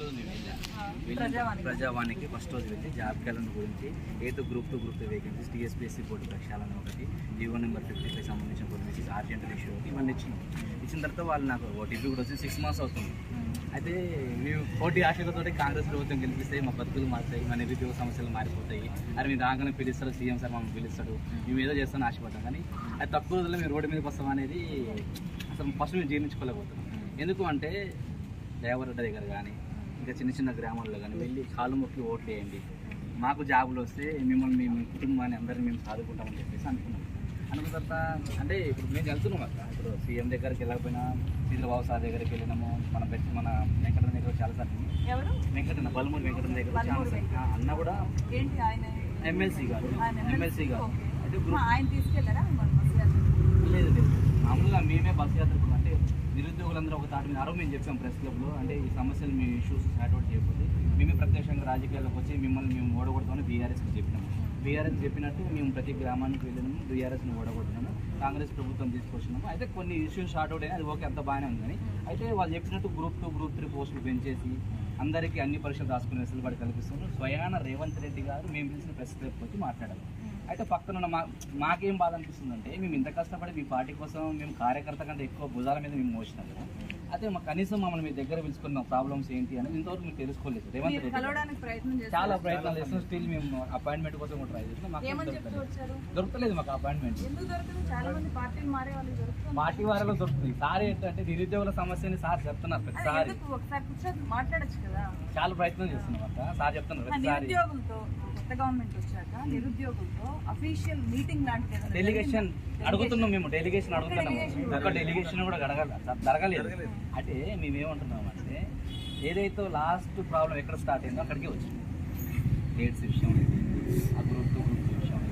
First రోజు వెళ్ళాం. ప్రజావాణికి first రోజు వెళ్ళి జాబ్ క్యాలెండర్ గురించి ఏదో group two group two vacancies TSPSC board ప్రక్షాళన ఒకటి జీవో నెంబర్ ఫిఫ్టీ ఫైవ్ సంబంధించిన కొన్ని ఆర్జెంటల్ ఇష్యూ ఇవన్నీ ఇచ్చినాం. ఇచ్చిన తర్వాత వాళ్ళు నాకు ఓటీపీ కూడా వచ్చి సిక్స్ మంత్స్ అవుతుంది. అయితే మేము పోటీ ఆశలతో కాంగ్రెస్ ప్రభుత్వం గెలిపిస్తే మా బతుకులు మారుతాయి మా నిరుద్యోగ సమస్యలు మారిపోతాయి. అది మీరు రాగానే పిలుస్తారు సీఎం సార్ మమ్మల్ని పిలుస్తాడు. మేము ఏదో చేస్తామని ఆశపడ్డాం కానీ అది తక్కువ రోజుల్లో మేము రోడ్డు మీదకి వస్తాం అనేది అసలు ఫస్ట్ మేము జీర్ణించుకోలేకపోతున్నాం. ఎందుకు అంటే దేవరెడ్డి దగ్గర కానీ ఇంకా చిన్న చిన్న గ్రామాల్లో కానీ వెళ్ళి కాలు మొక్కి ఓట్లు వేయండి. మాకు జాబులు వస్తే మిమ్మల్ని మేము మీ కుటుంబాన్ని అందరినీ మేము సాదుకుంటామని చెప్పేసి అనుకున్నాం. అనుకున్న తర్వాత అంటే ఇప్పుడు మేము వెళ్తున్నాం అక్క. ఇప్పుడు సీఎం దగ్గరికి వెళ్ళకపోయినా చంద్రబాబు సార్ దగ్గరికి వెళ్ళినాము మన పెద్ద మన వెంకటన్న దగ్గర చాలా సార్లు వెంకటన్న బలమూరి వెంకటన్న దగ్గర చాలా సార్లు. అన్న కూడా ఎమ్మెల్సీ గారు ఎమ్మెల్సీ. గారు. అయితే బస్సు? లేదు లేదు. మామూలుగా మేమే బస్ యాత్రకు అంటే నిరుద్యోగులందరూ ఒక తాటి మీద ఆరో మేము చెప్పాం ప్రెస్ క్లబ్లో అంటే ఈ సమస్యలు మీ ఇష్యూస్ సార్ట్ అవుట్ చేయకపోతే మేమే ప్రత్యక్షంగా రాజకీయాల్లోకి వచ్చి మిమ్మల్ని మేము ఓడగొడతామని బీఆర్ఎస్కి చెప్పినాము బీఆర్ఎస్ చెప్పినట్టు మేము ప్రతి గ్రామానికి వెళ్ళినాము బీఆర్ఎస్ని ఓడగొట్టినాము కాంగ్రెస్ ప్రభుత్వం తీసుకొచ్చినాము. అయితే కొన్ని ఇష్యూస్ షార్ట్ అవుట్ అయినా అది ఓకే అంత బాగానే ఉంది కానీ అయితే వాళ్ళు చెప్పినట్టు గ్రూప్ టూ గ్రూప్ త్రీ పోస్టులు పెంచేసి అందరికీ అన్ని పరీక్షలు రాసుకునే వెసులుబాటు కల్పిస్తున్నారు. స్వయాన రేవంత్ రెడ్డి గారు మేము పిలిచిన ప్రెస్ క్లబ్కి వచ్చి మాట్లాడాలి అయితే పక్కన ఉన్న మా మాకేం బాధ అనిపిస్తుంది అంటే మేము ఇంత కష్టపడి మీ పార్టీ కోసం మేము కార్యకర్త కంటే ఎక్కువ భుజాల మీద మేము మోసినాం కదా. అయితే మా కనీసం మమ్మల్ని మీ దగ్గర పిలుచుకున్న ప్రాబ్లమ్స్ ఏంటి అనేది ఇంతవరకు మీకు తెలుసుకోలేదు. రేవంత్ మీరు రెడ్డి చాలా ప్రయత్నాలు చేస్తున్నాం స్టిల్ మేము అపాయింట్మెంట్ కోసం కూడా ట్రై చేస్తున్నాం. మాకు దొరకలేదు. మాకు అపాయింట్మెంట్ మారే పార్టీ వారిలో దొరుకుతుంది. సార్ ఏంటంటే నిరుద్యోగుల సమస్యని సార్ చెప్తున్నారు ప్రతిసారి. చాలా ప్రయత్నం చేస్తున్నాం అక్క. సార్ చెప్తున్నారు ప్రతిసారి. కొత్త గవర్నమెంట్ వచ్చాక నిరుద్యోగులతో అఫీషియల్ మీటింగ్ లాంటిది డెలిగేషన్? అడుగుతున్నాం మేము డెలిగేషన్ delegation ఒక డెలిగేషన్ కూడా అడగల జరగలేదు. అంటే మేము ఏమంటున్నాం అంటే ఏదైతే లాస్ట్ ప్రాబ్లం ఎక్కడ స్టార్ట్ అయిందో అక్కడికే వచ్చింది డేట్స్ విషయం ఆ గ్రూప్ టూ గ్రూప్ విషయం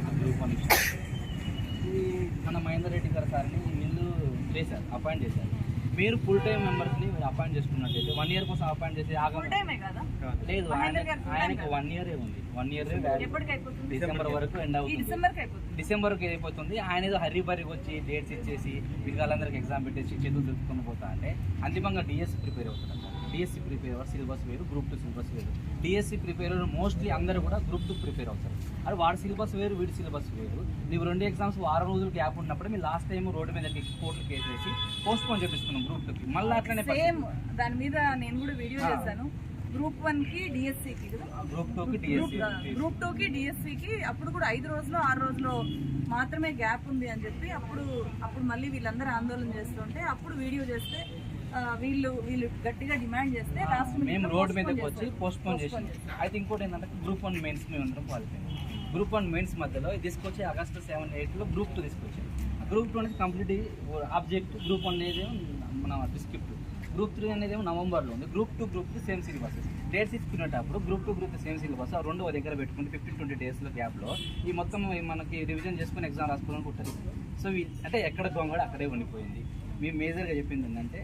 ఆ గ్రూప్ వన్ విషయం మన మహేందర్ రెడ్డి గారు సార్ని వీళ్ళు చేశారు అపాయింట్ చేశారు. మీరు ఫుల్ టైం మెంబర్స్ని మీరు అపాయింట్ చేసుకున్నట్టయితే వన్ ఇయర్ కోసం అపాయింట్ చేసి ఆగ లేదు ఆయనకి? వన్ ఇయరే ఉంది. వన్ ఇయర్ డిసెంబర్ వరకు ఎండ్ అవుతుంది. డిసెంబర్కి అయిపోతుంది. డిసెంబర్కి అయిపోతుంది. ఆయన ఏదో హర్రీ బర్రీకి వచ్చి డేట్స్ ఇచ్చేసి పిల్లలందరికీ ఎగ్జామ్ పెట్టేసి చేతులు తెలుసుకొని పోతా అంటే అంతిమంగా డిఎస్సి ప్రిపేర్ అవుతారు డిఎస్సి ప్రిపేర్ సిలబస్ వేరు గ్రూప్ టూ సిలబస్ వేరు. డిఎస్సి ప్రిపేర్ మోస్ట్లీ అందరూ కూడా గ్రూప్ టూ ప్రిపేర్ అవుతారు. అది వాడి సిలబస్ వేరు వీడి సిలబస్ వేరు. నీవు రెండు ఎగ్జామ్స్ వారం రోజులు గ్యాప్ ఉన్నప్పుడు మీ లాస్ట్ టైం రోడ్డు మీద కోర్టులు కేసు వేసి పోస్ట్ పోన్ చేపిస్తున్నాం గ్రూప్ టూకి మళ్ళీ అట్లనే దాని మీద నేను కూడా వీడియో చేశాను. గ్రూప్ వన్కి డిఎస్సి కి కదా? గ్రూప్ టూ కి డిఎస్సి కి అప్పుడు కూడా ఐదు రోజులు ఆరు రోజులు మాత్రమే గ్యాప్ ఉంది అని చెప్పి అప్పుడు అప్పుడు మళ్ళీ వీళ్ళందరూ ఆందోళన చేస్తుంటే అప్పుడు వీడియో చేస్తే వీళ్ళు వీళ్ళు గట్టిగా డిమాండ్ చేస్తే లాస్ట్ మేము రోడ్ మీదకి వచ్చి పోస్ట్ పోన్ చేసి అయితే ఇంకోటి ఏంటంటే గ్రూప్ వన్ మెయిన్స్ మేము అందరం క్వాలిఫై గ్రూప్ వన్ మెయిన్స్ మధ్యలో తీసుకొచ్చి ఆగస్టు సెవెన్ ఎయిట్లో గ్రూప్ టూ తీసుకొచ్చారు. గ్రూప్ టూ అనేది కంప్లీట్ ఆబ్జెక్ట్ గ్రూప్ వన్ అనేది మన డిస్క్రిప్ట్. గ్రూప్ త్రీ అనేది ఏమో నవంబర్లో ఉంది. Group two group three same syllabus. Dates ఇచ్చుకునేటప్పుడు group two group same syllabus. ఆ రెండు దగ్గర పెట్టుకుంటే ఫిఫ్టీన్ ట్వంటీ డేస్లో గ్యాప్లో ఈ మొత్తం మనకి రివిజన్ చేసుకుని ఎగ్జామ్ రాసుకోవడానికి ఉంటుంది సో అంటే ఎక్కడ గొంగడ అక్కడే ఉండిపోయింది. మేము మేజర్గా చెప్పింది ఏంటంటే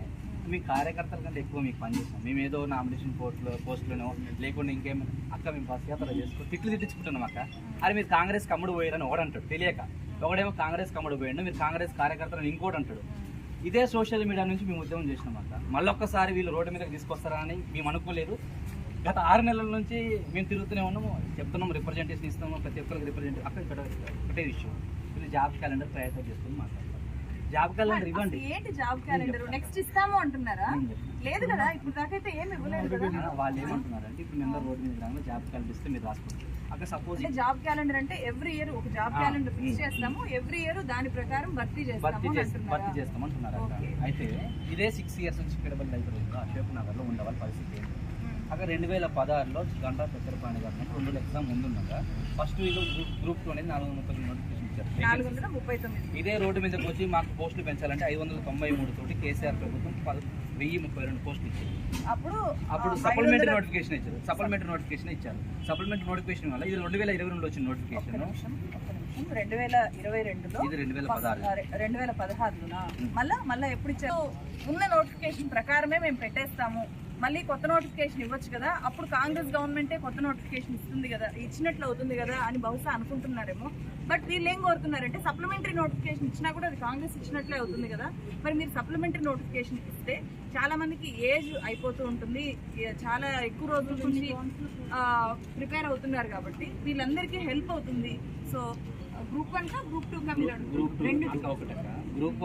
మీ కార్యకర్తల కంటే ఎక్కువ మీకు పనిచేస్తాం మేము ఏదో నామినేషన్ పోస్టులో పోస్టులను లేకుండా ఇంకేం అక్క మేము బస్ యాత్ర చేసుకో తిట్లు తిట్టించుకుంటున్నాం అక్క. అరే మీరు కాంగ్రెస్ కమ్ముడు పోయారని ఒకడంటాడు తెలియక. ఒకడేమో కాంగ్రెస్ కమ్ముడు పోయాడు. మీరు కాంగ్రెస్ కార్యకర్తలను ఇంకోటి అంటాడు. ఇదే సోషల్ మీడియా నుంచి మేము ఉద్యమం చేసినాం మళ్ళొక్కసారి వీళ్ళు రోడ్డు మీదకి తీసుకొస్తారని మేము అనుకోలేదు. గత ఆరు నెలల నుంచి మేము తిరుగుతూనే ఉన్నాము. చెప్తున్నాం రిప్రజెంటేషన్ ఇస్తాము ప్రతి ఒక్కరికి రిప్రజెంట్ అక్కడ ఇక్కడ ఒకటే విషయం. వీళ్ళు జాబ్ క్యాలెండర్ ప్రయత్నం చేసుకుని మాట్లాడతారు జాబ్ క్యాలెండర్ ఇవ్వండి. ఏంటి జాబ్ క్యాలెండర్? నెక్స్ట్ ఇస్తాము అంటున్నారా. లేదు కదా ఇప్పుడు దాకైతే ఏమి ఇవ్వలేదు కదా. వాళ్ళు ఏమంటున్నారు అంటే ఇప్పుడు మేము రోడ్డు మీద రాగానే జాబ్ కల్పిస్తే మీరు రాసుకోండి. అక్కడ సపోజ్ జాబ్ క్యాలెండర్ అంటే ఎవ్రీ ఇయర్ ఒక జాబ్. క్యాలెండర్ ఫిక్స్ చేస్తాము ఎవ్రీ ఇయర్ దాని ప్రకారం భర్తీ భర్తీ చేస్తాము చేస్తాం భర్తీ అంటున్నారా అక్కడ ఓకే. అయితే ఇదే సిక్స్ ఇయర్స్ నుంచి ఇక్కడ లైబ్రరీలో అశోక్ నగర్లో ఉండవాళ్ళ పరిస్థితి ఏంటి? అక్కడ రెండు వేల పదహారులో గంటా చక్కెరపాణి గారు రెండు ఎగ్జామ్ ముందున్నాక ఫస్ట్ వీళ్ళు గ్రూప్ టూ అనేది నాలుగు వందల ముప్పై నాలుగు ఇచ్చారు వందల ముప్పై తొమ్మిది. ఇదే రోడ్డు మీదకి వచ్చి మాకు పోస్టులు పెంచాలంటే ఐదు వందల తొంభై మూడు తోటి కేసీఆర్ ప్రభుత్వం వెయ్యి ముప్పై రెండు పోస్టులు ఇచ్చింది అప్పుడు అప్పుడు సప్లిమెంటరీ నోటిఫికేషన్ ఇచ్చారు. సప్లిమెంటరీ నోటిఫికేషన్ ఇచ్చారు. సప్లిమెంటరీ నోటిఫికేషన్ వల్ల ఇది రెండు వేల ఇరవై రెండులో వచ్చిన నోటిఫికేషన్. రెండు వేల ఇరవై రెండులో ఇది రెండు వేల పదహారు రెండు వేల పదహారులోనా? మళ్ళా మళ్ళీ ఎప్పుడు ఇచ్చారు? ఉన్న నోటిఫికేషన్ ప్రకారమే మేము పెట్టేస్తాము. మళ్ళీ కొత్త నోటిఫికేషన్ ఇవ్వచ్చు కదా అప్పుడు కాంగ్రెస్ గవర్నమెంటే కొత్త నోటిఫికేషన్ ఇస్తుంది కదా ఇచ్చినట్లు అవుతుంది కదా అని బహుశా అనుకుంటున్నారేమో. బట్ వీళ్ళు ఏం కోరుతున్నారంటే సప్లిమెంటరీ నోటిఫికేషన్ ఇచ్చినా కూడా అది కాంగ్రెస్ ఇచ్చినట్లే అవుతుంది కదా. మరి మీరు సప్లిమెంటరీ నోటిఫికేషన్ ఇస్తే చాలా మందికి ఏజ్ అయిపోతూ ఉంటుంది. చాలా ఎక్కువ రోజుల నుంచి ప్రిపేర్ అవుతున్నారు కాబట్టి వీళ్ళందరికీ హెల్ప్ అవుతుంది. So group one group two కా మీరు గ్రూప్ రెండు గ్రూప్